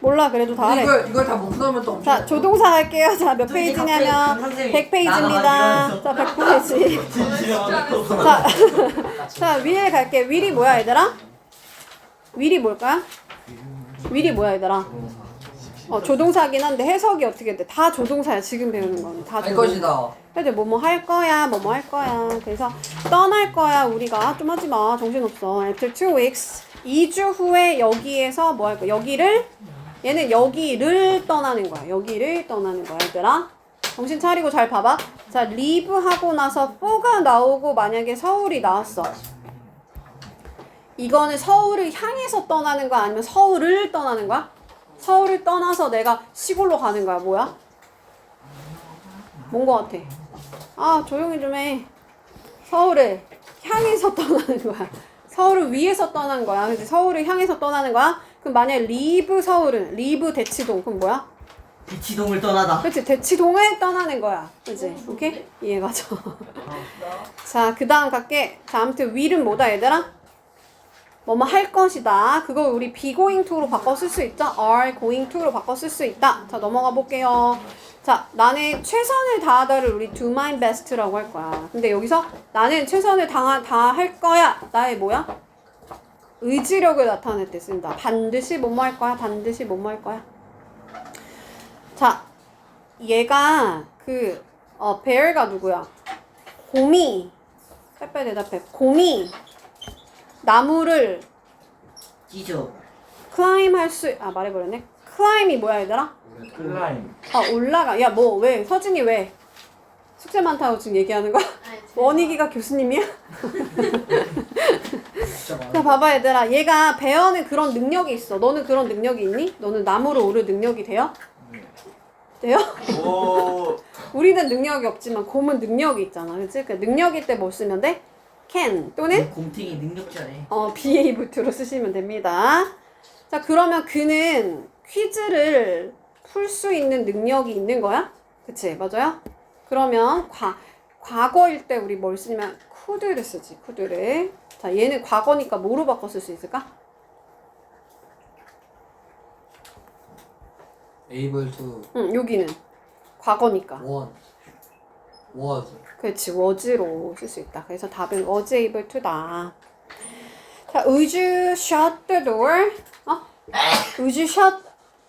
몰라 그래도 다 하래. 이걸 이걸 다못 풀면 또자 조동사 할게요. 자몇또 이제 페이지냐면 갑자기 선생님 100페이지입니다. 나가가지고 자 100페이지. 자, 자 위에 갈게. 윌이 뭐야 얘들아? 윌이 뭘까? 윌이 뭐야 얘들아? 어 조동사긴 한데 해석이 어떻게 돼? 다 조동사야 지금 배우는 거는 다할 조동사. 것이다. 그래도 뭐뭐 할 거야, 뭐뭐 할 거야. 그래서 떠날 거야, 우리가. 좀 하지 마. 정신 없어. After two weeks. 2주 후에 여기에서 뭐 할 거야? 여기를, 얘는 여기를 떠나는 거야. 여기를 떠나는 거야, 얘들아. 정신 차리고 잘 봐봐. 자, leave 하고 나서 for가 나오고 만약에 서울이 나왔어. 이거는 서울을 향해서 떠나는 거야? 아니면 서울을 떠나는 거야? 서울을 떠나서 내가 시골로 가는 거야, 뭐야? 뭔 거 같아? 아 조용히 좀 해. 서울을 향해서 떠나는 거야. 서울을 위해서 떠난 거야. 그지? 서울을 향해서 떠나는 거야. 그럼 만약 리브 서울은 리브 대치동 그럼 뭐야? 대치동을 떠나다. 그렇지 대치동을 떠나는 거야. 그지? 오케이? 이해 가죠? 자 그다음 갈게. 자 아무튼 will은 뭐다 얘들아? 뭐뭐 할 것이다. 그걸 우리 be going to로 바꿔 쓸 수 있죠? are going to로 바꿔 쓸 수 있다. 자 넘어가 볼게요. 자 나는 최선을 다하다를 우리 do my best라고 할 거야. 근데 여기서 나는 최선을 다하 다할 거야. 나의 뭐야? 의지력을 나타낼 때 쓴다. 반드시 뭐뭐 할 거야. 반드시 뭐뭐 할 거야. 자 얘가 그 어, 베어가 누구야? 곰이 빼빼 대답해. 곰이 나무를 찢어. 클라임 할 수, 아, 말해버렸네. 클라임이 뭐야, 얘들아? 클라임 아, 올라가. 야, 뭐, 왜? 서진이 왜? 숙제 많다고 지금 얘기하는 거야? 원희기가 교수님이야? 자, 봐봐, 얘들아. 얘가 배어는 그런 능력이 있어. 너는 그런 능력이 있니? 너는 나무로 오를 능력이 돼요? 돼요? 오 우리는 능력이 없지만 곰은 능력이 있잖아. 그치? 그 능력일 때 뭐 쓰면 돼? can 또는 곰탱이 능력자네. 어, be able to로 쓰시면 됩니다. 자, 그러면 그는 퀴즈를 풀 수 있는 능력이 있는 거야? 그치? 맞아요? 그러면 과, 과거일 때 우리 뭘 쓰냐면 could를 쓰지, could를. 자, 얘는 과거니까 뭐로 쓸수 있을까? able to 응, 여기는 과거니까. want was 그렇지, was로 쓸 수 있다. 그래서 답은 was able to다. 자, would you shut the door? 어? would you shut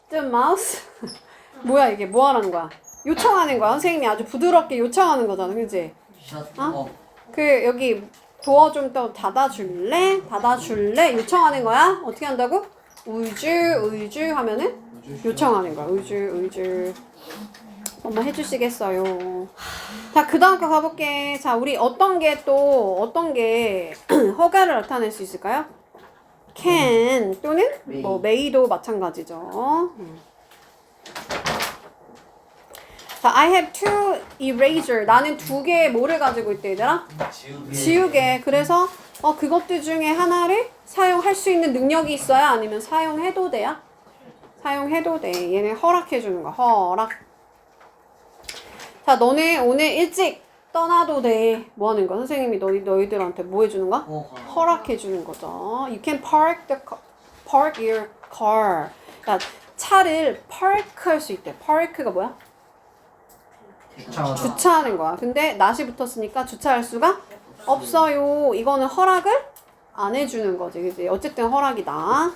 the mouse? 뭐야 이게 뭐 하라는 거야? 요청하는 거야. 선생님이 아주 부드럽게 요청하는 거잖아, 그지? 샷. 어? 어. 그 여기 도어 좀더 닫아줄래? 닫아줄래? 요청하는 거야? 어떻게 한다고? would you 하면은 요청하는 거야. would you. 엄마 해주시겠어요. 자, 그 다음 거 가볼게. 자, 우리 어떤 게 또, 어떤 게 허가를 나타낼 수 있을까요? can 또는 뭐 may도 마찬가지죠. 음. 자, I have two eraser. 나는 두 개의 뭐를 가지고 있대, 얘들아? 지우개 지우개. 그래서 어, 그것들 중에 하나를 사용할 수 있는 능력이 있어야 아니면 사용해도 돼요? 사용해도 돼. 얘네 허락해 주는 거. 허락. 자, 너네 오늘 일찍 떠나도 돼. 뭐 하는 거야? 선생님이 너희 너희들한테 뭐 해주는 거야? 어. 허락해 주는 거죠. You can park the park your car. 그러니까 차를 park 할 수 있대. park가 뭐야? 주차하다. 주차하는 거야. 근데 낫이 붙었으니까 주차할 수가 없어요. 이거는 허락을 안 해주는 거지, 그지? 어쨌든 허락이다.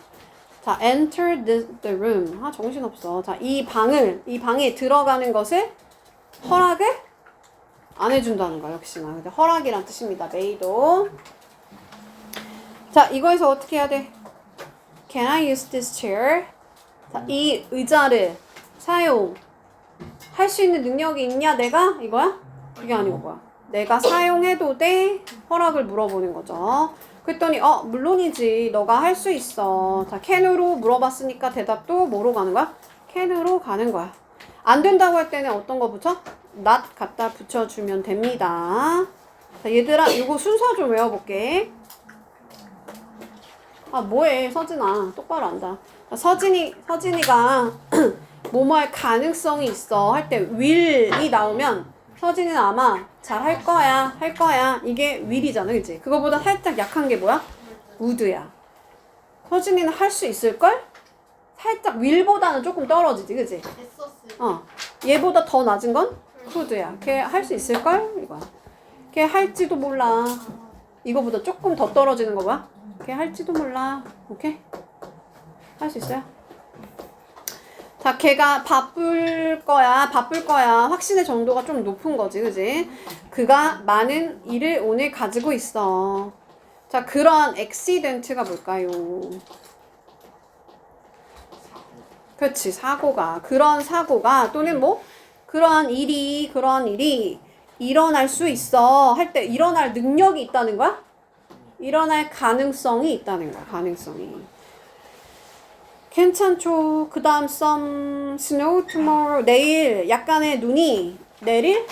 자, enter the, the room. 아, 정신없어. 자, 이 방을, 이 방에 들어가는 것을 허락을 안 해준다는 거야, 역시나. 근데 허락이란 뜻입니다, 메이도. 자, 이거에서 어떻게 해야 돼? Can I use this chair? 자, 이 의자를 사용. 할 수 있는 능력이 있냐 내가 이거야? 이게 아니고 뭐야? 내가 사용해도 돼? 허락을 물어보는 거죠. 그랬더니 어 물론이지 너가 할 수 있어. 자 캔으로 물어봤으니까 대답도 뭐로 가는 거야? 캔으로 가는 거야. 안 된다고 할 때는 어떤 거 붙여? not 갖다 붙여주면 됩니다. 자 얘들아 이거 순서 좀 외워볼게. 아 뭐해 서진아 똑바로 앉아. 자, 서진이 서진이가 뭐뭐 할 가능성이 있어 할 때 will이 나오면 서진이는 아마 잘 할 거야 할 거야 이게 will이잖아 그치? 그거보다 살짝 약한 게 뭐야? would야 서진이는 할 수 있을걸? 살짝 will보다는 조금 떨어지지, 그지? 했었을 어. 얘보다 더 낮은 건 could야. 걔 할 수 있을걸? 이거야. 걔 할지도 몰라. 이거보다 조금 더 떨어지는 거 뭐야? 걔 할지도 몰라. 오케이? 할 수 있어요? 자, 걔가 바쁠 거야, 바쁠 거야. 확신의 정도가 좀 높은 거지, 그지? 그가 많은 일을 오늘 가지고 있어. 자, 그런 accident가 뭘까요? 그렇지, 사고가. 그런 사고가 또는 뭐 그러한 일이 그러한 일이 일어날 수 있어 할 때 일어날 능력이 있다는 거야? 일어날 가능성이 있다는 거야. 가능성이. 괜찮죠. 그 다음 some snow tomorrow 내일 약간의 눈이 내릴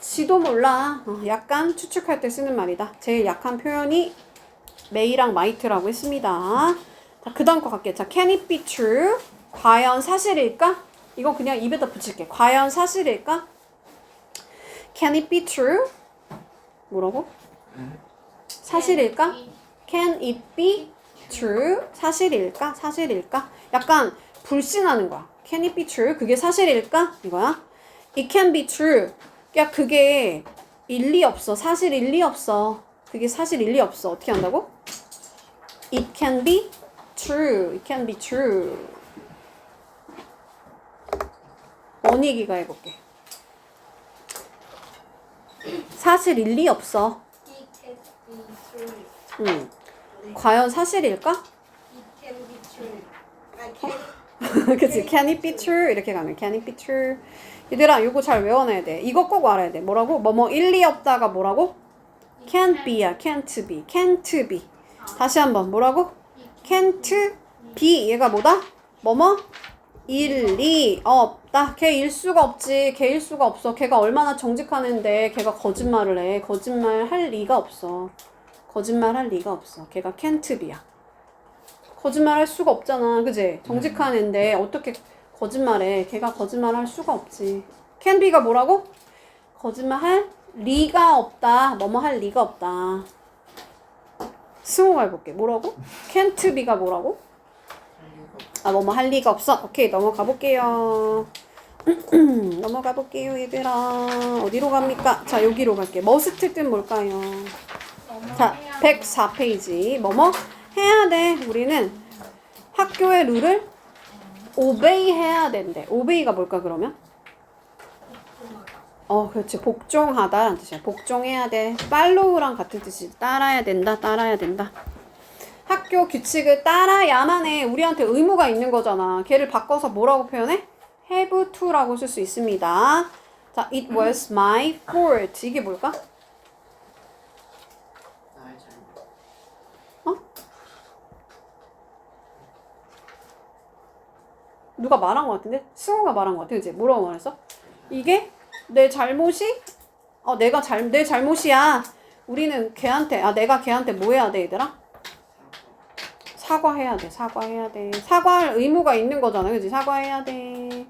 지도 몰라. 어, 약간 추측할 때 쓰는 말이다. 제일 약한 표현이 메이랑 마이트라고 했습니다. 자, 그 다음 거 갈게요. 자, can it be true? 과연 사실일까? 이거 그냥 입에다 붙일게. 과연 사실일까? Can it be true? 뭐라고? 사실일까? Can it be true? 사실일까? 사실일까? 약간 불신하는 거야. Can it be true? 그게 사실일까? 이거야. It can be true. 야, 그게 일리 없어. 사실 일리 없어. 그게 사실 일리 없어. 어떻게 한다고? It can be true. It can be true. 원희기가 해볼게. 사실 일리 없어. It can be true. 응. 과연 사실일까? 그치? Can it be true? 이렇게 가면 Can it be true? 얘들아, 이거 잘 외워놔야 돼. 이거 꼭 알아야 돼. 뭐라고? 뭐뭐 일리 없다가 뭐라고? Can't be야. Can't be. Can't be. 다시 한번 뭐라고? Can't be. 얘가 뭐다? 뭐뭐? 일리 없다. 걔 일 수가 없지. 걔 일 수가 없어. 걔가 얼마나 정직하는데 걔가 거짓말을 해. 거짓말 할 리가 없어. 거짓말 할 리가 없어. 걔가 be야. 거짓말 할 수가 없잖아. 그지? 정직한 애인데 어떻게 거짓말해. 걔가 거짓말 할 수가 없지. be가 뭐라고? 거짓말 할 리가 없다. 뭐뭐 할 리가 없다. 스무가 해볼게. 뭐라고? be가 뭐라고? 아, 뭐뭐 할 리가 없어. 오케이, 넘어가 볼게요. 넘어가 볼게요, 얘들아. 어디로 갑니까? 자, 여기로 갈게. 머스트 뜻 뭘까요? 자, 104페이지. 뭐뭐 해야 돼. 우리는 학교의 룰을 오베이 해야 된대. 오베이가 뭘까 그러면? 어, 그렇지. 복종하다라는 뜻이야. 복종해야 돼. 팔로우랑 같은 뜻이 따라야 된다. 따라야 된다. 학교 규칙을 따라야만 해. 우리한테 의무가 있는 거잖아. 걔를 바꿔서 뭐라고 표현해? have to라고 쓸 수 있습니다. 자, it was my fault. 이게 뭘까? 누가 말한 것 같은데? 승우가 말한 것 같아. 그지? 뭐라고 말했어? 이게 내 잘못이? 어, 내가 잘, 내 잘못이야. 우리는 걔한테, 아, 내가 걔한테 뭐 해야 돼, 얘들아? 사과해야 돼, 사과해야 돼. 사과할 의무가 있는 거잖아. 그지? 사과해야 돼.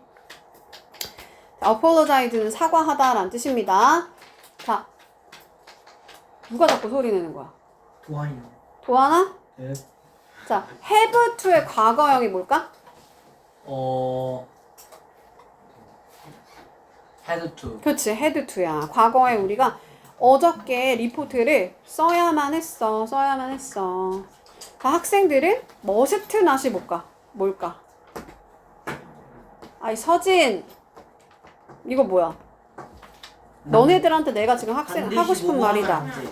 자, apologize는 사과하다라는 뜻입니다. 자, 누가 자꾸 소리 내는 거야? 도안이. 도하나? 네. 자, have to의 과거형이 뭘까? 어. 헤드 투. 그렇지, had to야. 과거에 우리가 어저께 리포트를 써야만 했어. 써야만 했어. 자, 학생들은 머스트 낫이 뭘까? 뭘까? 아이, 서진. 이거 뭐야? 너네들한테 내가 지금 학생 반드시 하고 싶은 하면 말이다. 안 돼.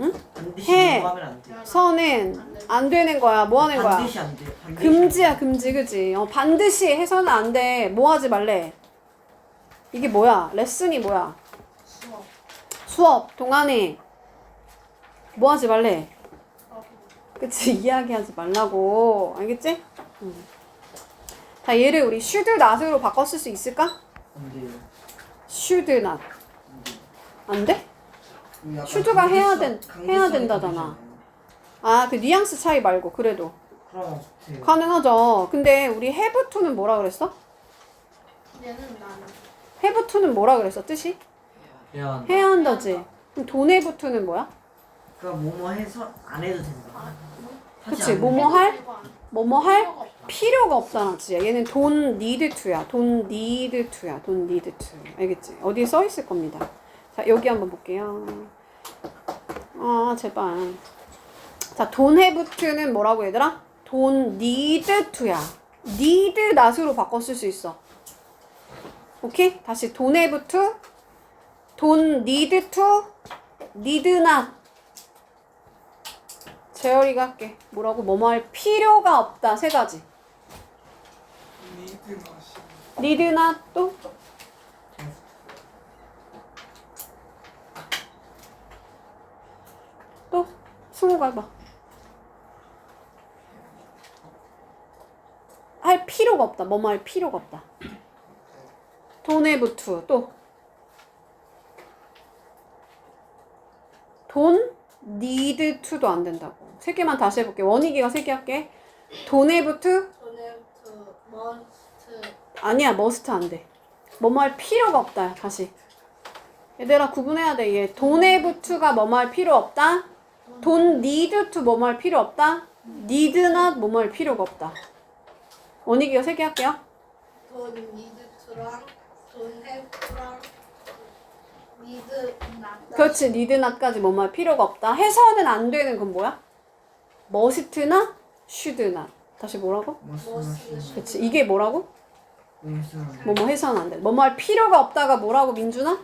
응? 반드시 해. 뭐뭐 하면 안 돼. 서는 안 되는 거야. 뭐 하는 거야? 반드시 안 돼. 반드시 금지야 금지 그지 어, 반드시 해서는 안 돼 뭐 하지 말래 이게 뭐야 레슨이 뭐야 수업. 수업 동안에 뭐 하지 말래 그치 이야기하지 말라고 알겠지 응. 자 얘를 우리 should not으로 바꿔 쓸수 있을까 안 돼요. should not 안 돼? 안 돼. 슈드가 해야 된- 해야 된다잖아. 아 그 뉘앙스 차이 말고 그래도 그럼? 가능하죠 근데 우리 have to는 뭐라 그랬어? 얘는 나는 have to는 뭐라 그랬어 뜻이? 해야 한다. 해야 한다지. 그럼 돈에 붙으는 뭐야? 그럼 뭐뭐 해서 안 해도 된다. 아, 뭐? 하지 그치, 않는 뭐뭐 할? 뭐뭐 할 필요가 없다는 뜻이야. 얘는 don't need to야. don't need to야. don't need to. 알겠지? 어디에 써 있을 겁니다. 자, 여기 한번 볼게요. 아, 제발. 자, to는 뭐라고 얘들아? don't need to야. need not으로 바꿔 쓸 수 있어. 오케이? 다시 to, don't need to, need not. 재열이가 할게. 뭐라고? 뭐뭐 할 필요가 없다. 세 가지. 니드 맛이. need not 또? 또? 스무가 해봐. 할 필요가 없다. 뭐뭐 할 필요가 없다. to 또? don't need to도 안 된다고. 세 개만 다시 해볼게. 원희기가 세 개 할게. to 도네부터 먼스트 아니야 머스트 안 돼. 뭐뭐 할 필요가 없다. 다시. 얘들아 구분해야 돼. 얘 don't have to가 뭐뭐 할 필요 없다. don't need to 뭐뭐 할 필요 없다. need not 뭐뭐 할 필요가 없다. 원희기가 세 개 할게요. 돈 니드투랑 돈 헬프랑 니드 나다 그렇지. need not까지 뭐뭐 할 필요가 없다. 해서는 안 되는 건 뭐야? must나 should not. 다시 뭐라고? 그렇지. 이게 뭐라고? 여기서 뭐뭐 해서는 안 돼. 뭐뭐 할 필요가 없다가 뭐라고 민준아?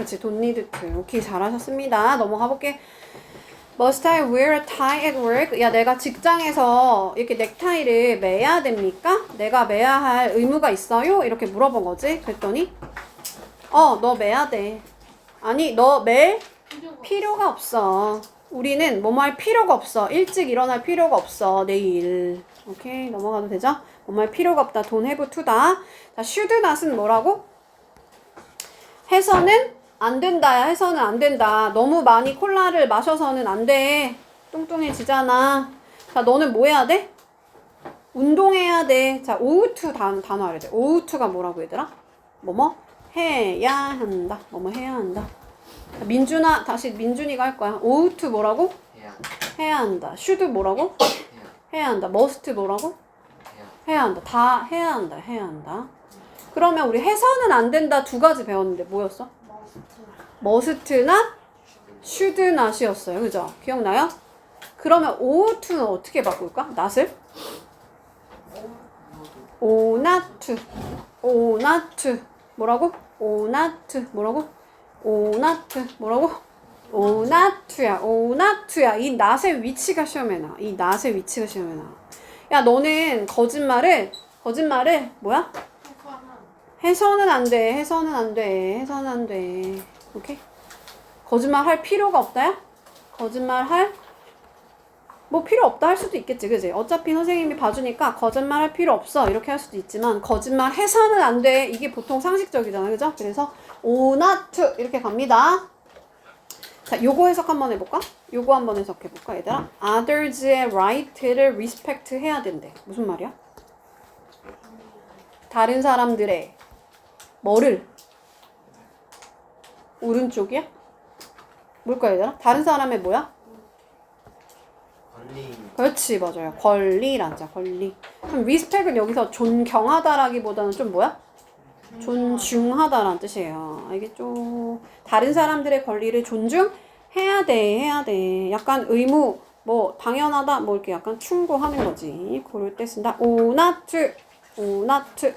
그렇지. to. 오케이. 잘하셨습니다. 넘어가 볼게. Must I wear a tie at work? 야, 내가 직장에서 이렇게 넥타이를 매야 됩니까? 내가 매야 할 의무가 있어요? 이렇게 물어본 거지. 그랬더니 어, 너 매야 돼. 아니, 너 매 필요가 없어. 우리는 뭐뭐 할 필요가 없어. 일찍 일어날 필요가 없어. 내일. 오케이. 넘어가도 되죠? 뭐뭐 할 필요가 없다. 돈 have to다. 자, should not은 뭐라고? 해서는 안 된다야. 해서는 안 된다. 너무 많이 콜라를 마셔서는 안 돼. 뚱뚱해지잖아. 자, 너는 뭐 해야 돼? 운동해야 돼. 자, 오우투 단, 단어 알아야 돼. 오우투가 뭐라고 얘들아? 뭐뭐? 해야 한다. 뭐뭐 해야 한다. 자, 민준아, 다시 민준이가 할 거야. 오우투 뭐라고? 해야 한다. 슈드 뭐라고? 해야 한다. 머스트 뭐라고? 해야 한다. 다 해야 한다. 해야 한다. 그러면 우리 해서는 안 된다 두 가지 배웠는데 뭐였어? 머스트나 슈드낫이었어요. 그죠? 기억나요? 그러면 오투는 어떻게 바꿀까? 낫을? 오나투. 오나투. 뭐라고? 오나투. 뭐라고? 오나투. 뭐라고? 오나투야. 오나투야. 이 낫의 위치가 시험에 나와. 이 낫의 위치가 시험에 나와. 야, 너는 거짓말을, 거짓말을, 뭐야? 해서는 안 돼. 해서는 안 돼. 해서는 안 돼. 오케이? 거짓말 할 필요가 없다야? 거짓말 할? 뭐 필요 없다 할 수도 있겠지, 그지? 어차피 선생님이 봐주니까 거짓말 할 필요 없어. 이렇게 할 수도 있지만, 거짓말 해서는 안 돼. 이게 보통 상식적이잖아, 그죠? 그래서, 오나 투. 이렇게 갑니다. 자, 요거 해석 한번 해볼까? 요거 한번 해석해볼까, 얘들아? others의 right를 respect 해야 된대. 무슨 말이야? 다른 사람들의 뭐를? 오른쪽이야? 뭘까 얘들아? 다른 사람의 뭐야? 그렇지 맞아요 권리라자 권리 그럼 리스펙은 여기서 존경하다라기보다는 좀 뭐야? 존중하다라는 뜻이에요 알겠죠? 다른 사람들의 권리를 존중해야 돼 해야 돼 약간 의무 뭐 당연하다 뭐 이렇게 약간 충고하는 거지 그럴 때 쓴다 오나트 오나트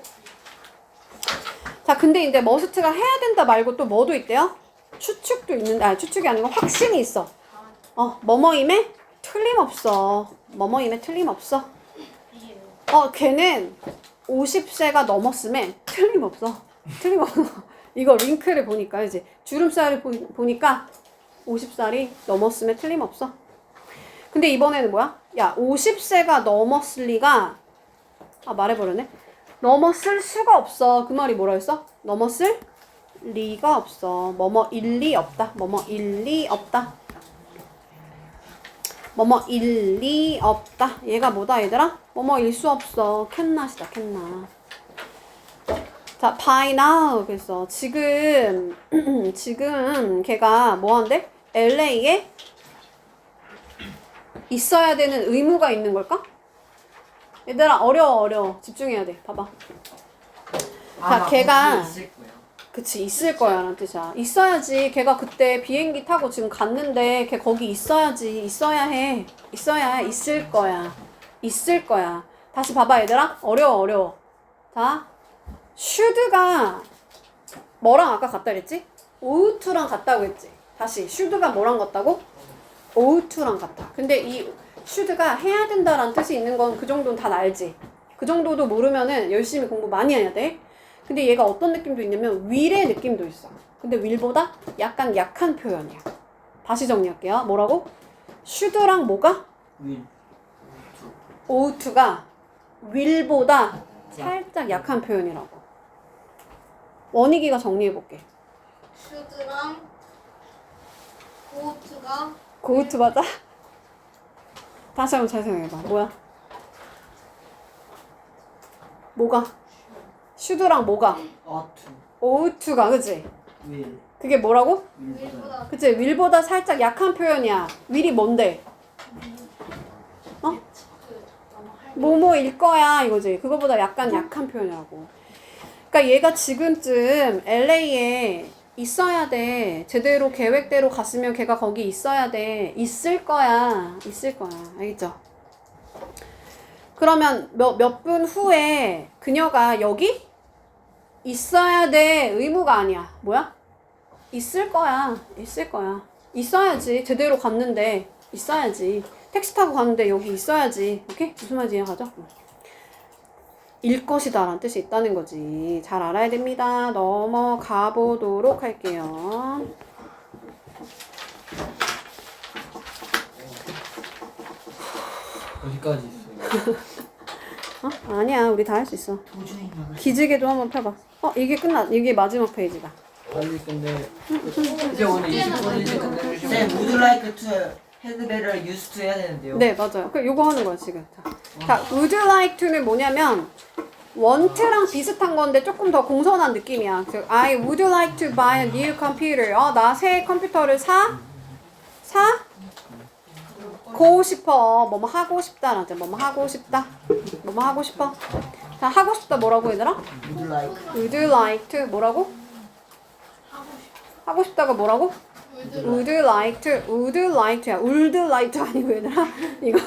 자, 근데 이제 머스트가 해야 된다 말고 또 뭐도 있대요? 추측도 있는데, 아, 추측이 아니고 확신이 있어. 어, 뭐뭐임에 틀림없어. 뭐뭐임에 틀림없어. 어, 걔는 50세가 넘었음에 틀림없어. 틀림없어. 이거 링크를 보니까 이제 주름살을 보, 보니까 50살이 넘었음에 틀림없어. 근데 이번에는 뭐야? 야, 50세가 넘었을 리가 아, 말해버렸네. 넘었을 수가 없어. 그 말이 뭐라 했어? 넘었을 리가 없어. 뭐뭐 일리 없다. 뭐뭐 일리 없다. 뭐뭐 일리 없다. 얘가 뭐다 얘들아? 뭐뭐 일 수 없어. 캔낫이다 캔낫. 자, by now 그래서 지금 지금 걔가 뭐 한대? LA에 있어야 되는 의무가 있는 걸까? 얘들아 어려워 어려워. 집중해야 돼. 봐봐. 자, 걔가- 있을 거야. 그치 있을 거야 라는 뜻이야. 있어야지. 걔가 그때 비행기 타고 지금 갔는데 걔 거기 있어야지. 있어야 해. 있어야 해 있을 거야. 있을 거야. 다시 봐봐 얘들아. 어려워 어려워. 자 슈드가 뭐랑 아까 같다 그랬지? 오우투랑 같다고 했지. 다시 슈드가 뭐랑 같다고? 오우투랑 같다. 근데 이 슈드가 해야 된다라는 뜻이 있는 건 그 정도는 다 알지 그 정도도 모르면은 열심히 공부 많이 해야 돼 근데 얘가 어떤 느낌도 있냐면 will의 느낌도 있어. 근데 will보다 약간 약한 표현이야. 다시 정리할게요. 뭐라고? should랑 뭐가? 윌. oughto가 will보다 살짝 약한 표현이라고. 원희기가 정리해볼게. 슈즈랑 고트가 고우트 맞아? 다시 한번 잘 생각해봐. 뭐야? 뭐가? should랑 뭐가? 어투. oughto가 그지? 윌. 그게 뭐라고? 윌보다. 그치? will보다 살짝 약한 표현이야. will이 뭔데? 어? 뭐뭐일 거야 이거지. 그거보다 약간 약한 표현이라고. 그러니까 얘가 지금쯤 LA에 있어야 돼. 제대로 계획대로 갔으면 걔가 거기 있어야 돼. 있을 거야. 있을 거야. 알겠죠? 그러면 몇 몇 분 후에 그녀가 여기 있어야 돼. 의무가 아니야. 뭐야? 있을 거야. 있을 거야. 있어야지. 제대로 갔는데 있어야지. 택시 타고 갔는데 여기 있어야지. 오케이? 무슨 말인지 이해가죠? 일 것이다 라는 뜻이 있다는 거지. 잘 알아야 됩니다. 넘어가 보도록 할게요. 어디까지 있어요? 어? 아니야. 우리 다 할 수 있어. 기지개도 한번 펴봐. 어, 이게 끝났. 이게 마지막 페이지다. 빨리 끝내. 이제 오늘 20분 이제 쌤, 끝내주시면. would like to better used to 해야 되는데요. 네, 맞아요. 그 요거 하는 거야, 지금. 자, 자 would like to는 뭐냐면 want랑 비슷한 건데 조금 더 공손한 느낌이야. 그 I would like to buy a new computer. 어, 나 새 컴퓨터를 사? 사? 고 싶어. 뭐뭐 하고 싶다라는 뜻. 뭐뭐 하고 싶다. 뭐뭐 하고 싶어. 자, 하고 싶다 뭐라고 얘들아? would like would like to 뭐라고? 하고 싶다가 뭐라고? Would like to, would like to야. would like to 아니고 얘들아. 이거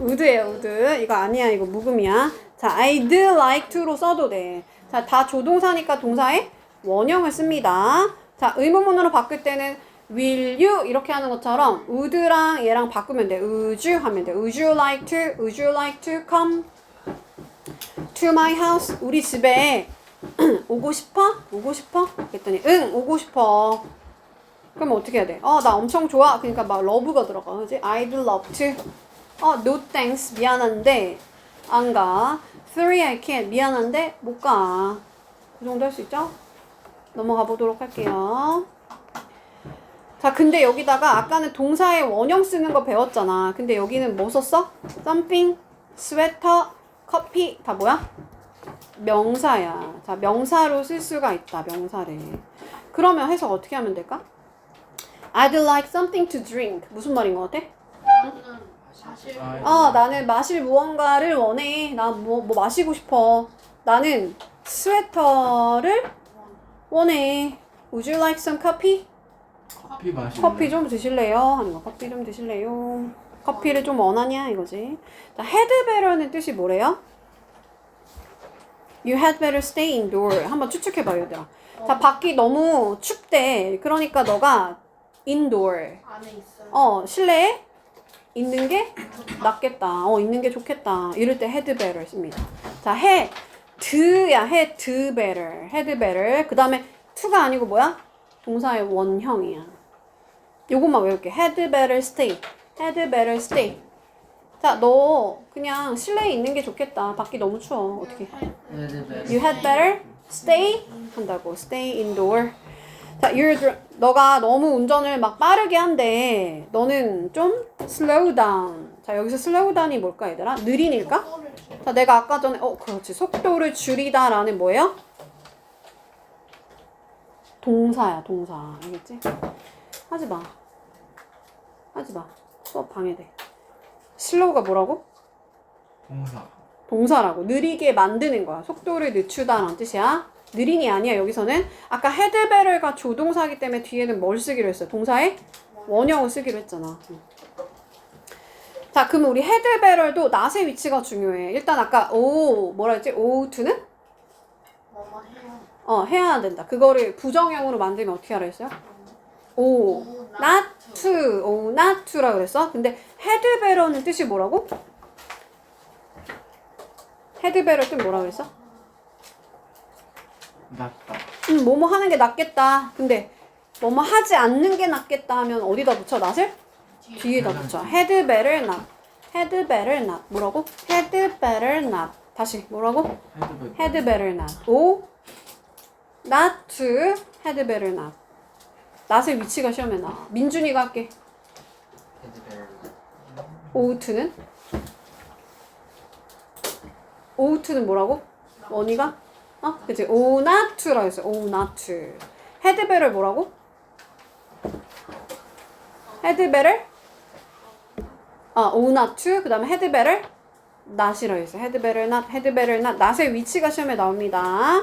would예요, would. 이거 아니야, 이거 묵음이야. 자, I'd like to로 써도 돼. 자, 다 조동사니까 동사에 원형을 씁니다. 자, 의문문으로 바꿀 때는 will you 이렇게 하는 것처럼 would랑 얘랑 바꾸면 돼. would you 하면 돼. would you like to, would you like to come to my house? 우리 집에 오고 싶어? 오고 싶어? 그랬더니 응 오고 싶어 그럼 어떻게 해야 돼? 어 나 엄청 좋아 그러니까 막 러브가 들어가 그지? I'd love to 어 no thanks 미안한데 안 가 Three I can't 미안한데 못 가 그 정도 할 수 있죠? 넘어가 보도록 할게요 자 근데 여기다가 아까는 동사의 원형 쓰는 거 배웠잖아 근데 여기는 뭐 썼어? something, 스웨터, 커피 다 뭐야? 명사야. 자, 명사로 쓸 수가 있다. 명사를. 그러면 해석 어떻게 하면 될까? I'd like something to drink. 무슨 말인 것 같아? 사실 어, 나는 마실 무언가를 원해. 나 뭐, 뭐 마시고 싶어. 나는 스웨터를 원해. Would you like some coffee? 커피 마실래? 커피 좀 드실래요? 하는 거. 커피 좀 드실래요? 커피를 좀 원하냐 이거지. 자, better는 뜻이 뭐래요? You had better stay indoor. 한번 추측해봐요, 얘들아. 자, 밖이 너무 춥대. 그러니까 너가 indoor. 안에 있어요. 어, 실내에 있는 게 낫겠다. 어, 있는 게 좋겠다. 이럴 때 had better 씁니다. 자, had, 야 had better. had better. 그 다음에 to가 아니고 뭐야? 동사의 원형이야. 요것만 외울게. had better stay. had better stay. 자, 너 그냥 실내에 있는 게 좋겠다. 밖이 너무 추워. 어떻게? You had better stay 한다고. Stay indoor. 자, you're 너가 너무 운전을 막 빠르게 한데 너는 좀 slow down. 자, 여기서 slow down이 뭘까, 얘들아? 느린일까? 자, 내가 아까 전에 어, 그렇지. 속도를 줄이다라는 뭐예요? 동사야 동사 알겠지? 하지 마 하지 마 수업 방해돼 슬로우가 뭐라고? 동사. 동사라고 느리게 만드는 거야 속도를 늦추다라는 뜻이야 느린이 아니야 여기서는 아까 헤드베럴과 조동사기 때문에 뒤에는 뭘 쓰기로 했어 동사에 원형을 쓰기로 했잖아 응. 자 그럼 우리 헤드베럴도 낫의 위치가 중요해 일단 아까 오 뭐라 했지 오투는. 어 해야 된다 그거를 부정형으로 만들면 어떻게 하라 했어요? 오 to 오 to라 그랬어 근데 헤드베럴은 뜻이 뭐라고? 헤드베럴 뜻 뭐라 그랬어? 낫다. 음, 뭐뭐 하는 게 낫겠다. 근데 뭐뭐 하지 않는 게 낫겠다 하면 어디다 붙여 낫을? 뒤에다 붙여. head better not. head better not. 뭐라고? head better not. 다시 뭐라고? head better not. 오 not to head better not. 낫의 위치가 시험에 나와. 민준이가 할게. 헤드벨. o to는? o to는 뭐라고? 원이가? 어? 그치. to라고 했어. to. 헤드벨을 뭐라고? 헤드벨을? 아, to. 그 다음에 헤드벨을 not이라고 했어. 헤드벨을 not, 헤드벨을 not. not의 위치가 시험에 나옵니다.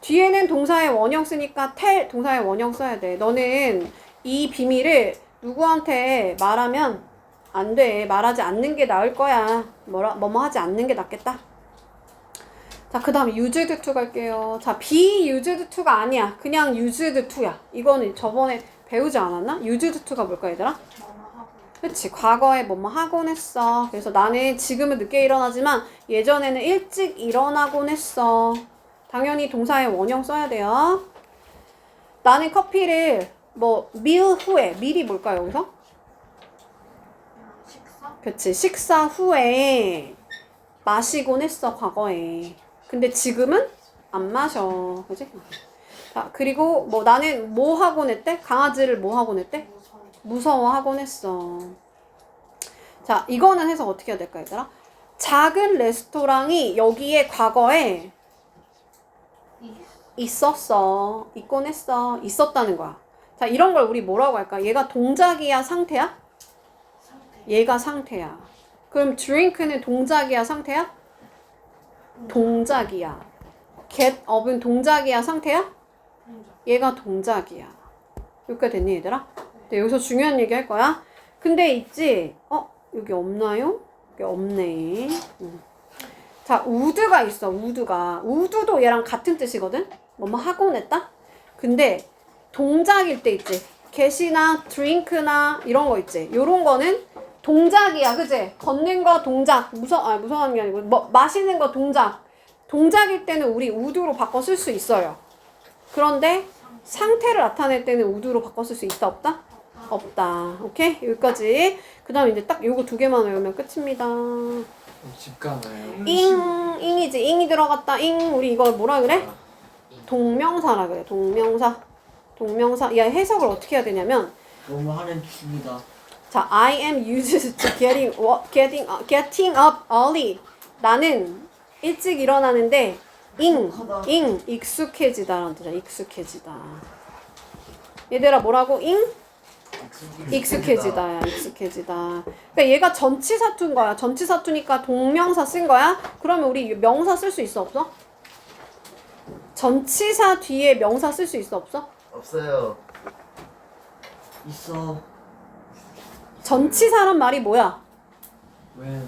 뒤에는 동사의 원형 쓰니까 텔 동사의 원형 써야 돼. 너는 이 비밀을 누구한테 말하면 안 돼. 말하지 않는 게 나을 거야. 뭐라, 뭐뭐 하지 않는 게 낫겠다. 자, 그 다음 used to 갈게요. 자, used to가 아니야. 그냥 used to야. 이거는 저번에 배우지 않았나? used to가 뭘까, 얘들아? 그치. 과거에 뭐뭐 하곤 했어. 그래서 나는 지금은 늦게 일어나지만 예전에는 일찍 일어나곤 했어. 당연히 동사의 원형 써야 돼요. 나는 커피를 뭐 밀 후에 밀이 뭘까요, 여기서? 식사? 그치. 식사 후에 마시곤 했어, 과거에. 근데 지금은 안 마셔. 그지? 자, 그리고 뭐 나는 뭐 하곤 했대? 강아지를 뭐 하곤 했대? 무서워. 무서워 하곤 했어. 자, 이거는 해석 어떻게 해야 될까, 얘들아? 작은 레스토랑이 여기에 과거에 있었어. 있곤 했어. 있었다는 거야. 자, 이런 걸 우리 뭐라고 할까? 얘가 동작이야, 상태야? 상태. 얘가 상태야. 그럼 drink는 동작이야, 상태야? 동작이야. get up은 동작이야, 상태야? 얘가 동작이야. 여기까지 됐니, 얘들아? 네, 여기서 중요한 얘기 할 거야. 근데 있지? 어? 여기 없나요? 여기 없네. 음. 자, 우드가 있어, 우드가. 우드도 얘랑 같은 뜻이거든? 뭐뭐 하곤 했다? 근데 동작일 때 있지? get이나 drink나 이런 거 있지? 요런 거는 동작이야, 그지? 걷는 거 동작. 무서, 아, 무서워하는 게 아니고, 뭐, 마시는 거 동작. 동작일 때는 우리 우드로 바꿔 쓸 수 있어요. 그런데 상태를 나타낼 때는 우드로 바꿔 쓸 수 있다, 없다? 없다. 오케이? 여기까지. 그 다음 이제 딱 요거 두 개만 외우면 끝입니다. 집 가나요? 잉, 잉이지. 잉이 들어갔다. 잉. 우리 이걸 뭐라 그래? 동명사라 그래. 동명사. 동명사. 야, 해석을 어떻게 해야 되냐면, 너무 하는 중이다. 자, I am used to getting, getting, uh, getting up early. 나는 일찍 일어나는데. 잉, 익숙해지다라는 뜻이야. 익숙해지다. 얘들아, 뭐라고? 잉? 익숙해지다야, 익숙해지다. 그러니까 얘가 전치사투인 거야. 전치사투니까 동명사 쓴 거야. 그러면 우리 명사 쓸 수 있어, 없어? 전치사 뒤에 명사 쓸 수 있어, 없어? 없어요. 있어. 전치사란 말이 뭐야? 웬?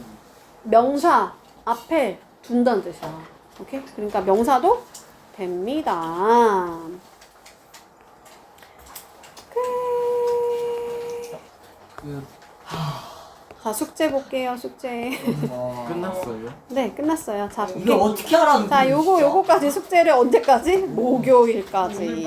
명사 앞에 둔다는 뜻이야. 오케이? 그러니까 명사도 됩니다. 끝. 그 자, 숙제 볼게요, 숙제. 와. 끝났어요. 네, 끝났어요. 자, 이거 볼게요. 어떻게 알아? 자, 요거, 요거까지 숙제를 언제까지? 목요일까지.